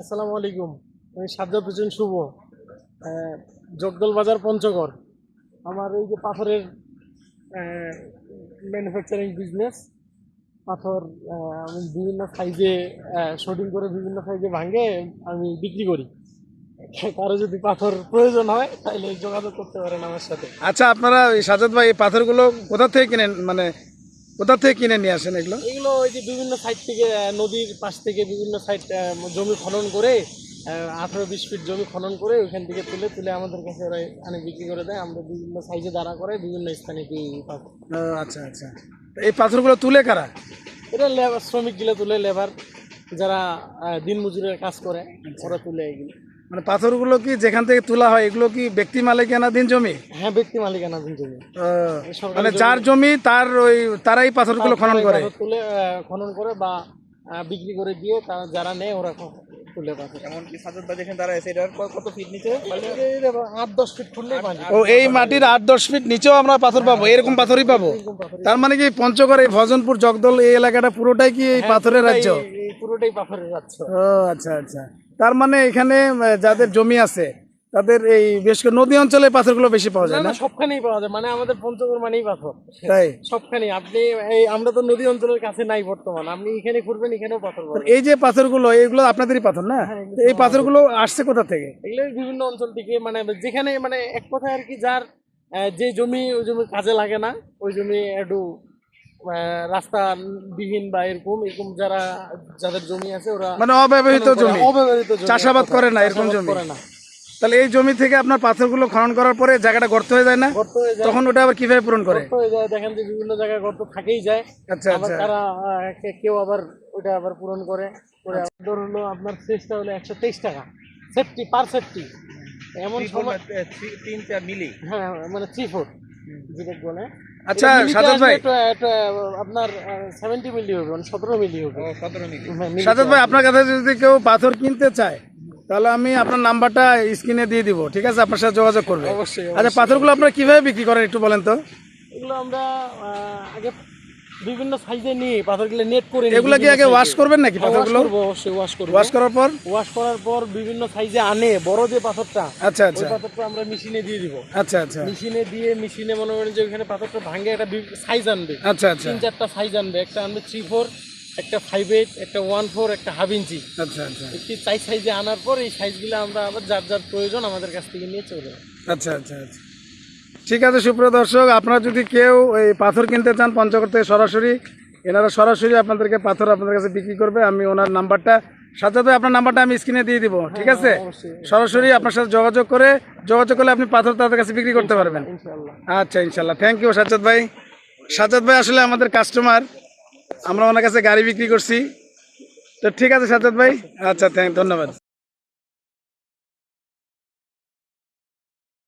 আসসালামু আলাইকুম। আমি সাজ্জাদ হোসেন শুভ। জগদল বাজার পঞ্চগড়। আমার এই যে পাথরের ম্যানুফ্যাকচারিং বিজনেস পাথর আমি বিভিন্ন সাইজে শুটিং করে বিভিন্ন সাইজে ভাঙে, আমি বিক্রি করি। কারও যদি পাথর প্রয়োজন হয় তাহলে যোগাযোগ করতে পারেন আমার সাথে। আচ্ছা আপনারা সাজাদ ভাই, এই পাথরগুলো কোথা থেকে কিনেন? মানে কোথা থেকে কিনে নিয়ে আসেন এগুলো? এগুলো ওই যে বিভিন্ন সাইড থেকে নদীর পাশ থেকে বিভিন্ন সাইড জমি খনন করে আঠারো বিশ ফিট জমি খনন করে ওইখান থেকে তুলে তুলে আমাদের কাছে ওরা আনে বিক্রি করে দেয়। আমরা বিভিন্ন সাইজে দাঁড়া করে বিভিন্ন স্থানে আচ্ছা আচ্ছা। এই পাথরগুলো তুলে কারা? এটা লেবার শ্রমিকগুলো তুলে লেবার যারা আহ, দিনমজুরের কাজ করে ওরা তুলে এগুলো। মানে পাথরগুলো কি যেখান থেকে তোলা হয় এগুলো কি ব্যক্তি মালিকানাধীন জমি? হ্যাঁ ব্যক্তি মালিকানাধীন জমি। মানে যার জমি তার ওই তারাই পাথরগুলো খনন করে। তুলে খনন করে বা বিক্রি করে দিয়ে তারা যারা নেয় ওরা তুলে পাথর। যেমন সাজাদ ভাই যেখানে দাঁড়ায় এটার কত ফিট নিচে? মানে এই আট দশ ফিট খুললেই ও এই মাটির আট দশ ফিট নিচেও আমরা পাথর পাবো এরকম পাথরই পাবো। তার মানে কি পঞ্চগড় এই ভজনপুর জগদল এই এলাকাটা পুরোটাই কি এই পাথরের রাজ্য? পুরোটাই পাথরের রাজ্য। ও আচ্ছা আচ্ছা। তার মানে এখানে যাদের জমি আছে তাদের এই বেশ করে নদী অঞ্চলে পাথরগুলো বেশি পাওয়া যায় না সবখানেই পাওয়া যায়। মানে আমাদের পঞ্চগড় মানেই পাথর। তাই? সবখানেই। আপনি এই আমরা তো নদী অঞ্চলের কাছে নাই বর্তমান। আপনি এখানে ঘুরবেন এখানেও পাথর এই যে পাথরগুলো এইগুলো আপনাদেরই পাথর না? তো এই পাথরগুলো আসছে কোথা থেকে? এগুলো বিভিন্ন অঞ্চল থেকে মানে যেখানে মানে এক কথায় আর কি যার যে জমি ওই জমি কাজে লাগে না ওই জমি একটু রাস্তা বিহীন বা এরকম এরকম যারা যাদের জমি আছে ওরা মানে অব্যবহৃত জমি? অব্যবহৃত চাষাবাদ করে না এরকম জমি? করে না। তাহলে এই জমি থেকে আপনার পাথরগুলো খনন করার পরে জায়গাটা গর্ত হয়ে যায় না? তখন ওটা আবার কীভাবে পূরণ করে? হয়ে যায় দেখেন যে বিভিন্ন জায়গায় গর্ত থাকেই যায়। আচ্ছা আবার আচ্ছা। তারা কেউ আবার ওটা আবার পূরণ করে। আবার হলো আপনার সেচটা হলো একশো তেইশ টাকা। Safety per safety. এমন সময় তিন চার মিলি। হ্যাঁ মানে থ্রি ফোর যেটা বলে আচ্ছা সাজাদ ভাই। আপনার সেভেন্টি মিলি হবে মানে সতেরো মিলি হবে। সতেরো মিলি। হ্যাঁ, সাজাদ ভাই আপনার কাছে যদি কেউ পাথর কিনতে চায় তাহলে আমি আপনার নাম্বারটা স্ক্রিনে দিয়ে দিব ঠিক আছে? আপনার সাথে যোগাযোগ করবে। অবশ্যই আচ্ছা পাথরগুলো আপনারা কীভাবে বিক্রি করেন একটু বলেন তো? এগুলো আমরা আগে বিভিন্ন সাইজে নিয়ে পাথরগুলো নেট করে এগুলো কি আগে ওয়াশ করবেন নাকি হ্যাঁ, পাথরগুলো? অবশ্যই ওয়াশ করব। ওয়াশ করার পর? ওয়াশ করার পর বিভিন্ন সাইজে আনে বড় যে পাথরটা আচ্ছা ওই আচ্ছা। পাথরটা আমরা মেশিনে দিয়ে দিব। আচ্ছা আচ্ছা। মেশিনে দিয়ে মেশিনে মনে করেন যে ওখানে পাথরটা ভাঙে একটা সাইজ আনবে। আচ্ছা আচ্ছা। তিন চারটা সাইজ আনবে। একটা আনবে থ্রি ফোর একটা ফাইভ এইট একটা ওয়ান ফোর একটা হাফ ইঞ্চি আচ্ছা আচ্ছা। একটি চাই সাইজে আনার পর এই সাইজগুলো আমরা আবার যার যার প্রয়োজন আমাদের কাছ থেকে নিয়ে চলে। আচ্ছা আচ্ছা আচ্ছা। ঠিক আছে সুপ্রিয় দর্শক আপনারা যদি কেউ এই পাথর কিনতে চান পঞ্চগড় থেকে সরাসরি এনারা সরাসরি আপনাদেরকে পাথর আপনাদের কাছে বিক্রি করবে আমি ওনার নাম্বারটা সাথে সাথে আপনার নাম্বারটা আমি স্ক্রিনে দিয়ে দিব ঠিক আছে? সরাসরি আপনার সাথে যোগাযোগ করে যোগাযোগ করলে আপনি পাথর তাদের কাছে বিক্রি করতে পারবেন। আচ্ছা ইনশাল্লাহ থ্যাংক ইউ সাজ্জাদ ভাই। সাজ্জাদ ভাই আসলে আমাদের কাস্টমার আমরা ওনার কাছে গাড়ি বিক্রি করছি। তো ঠিক আছে সাজ্জাদ ভাই। আচ্ছা থ্যাংক ধন্যবাদ।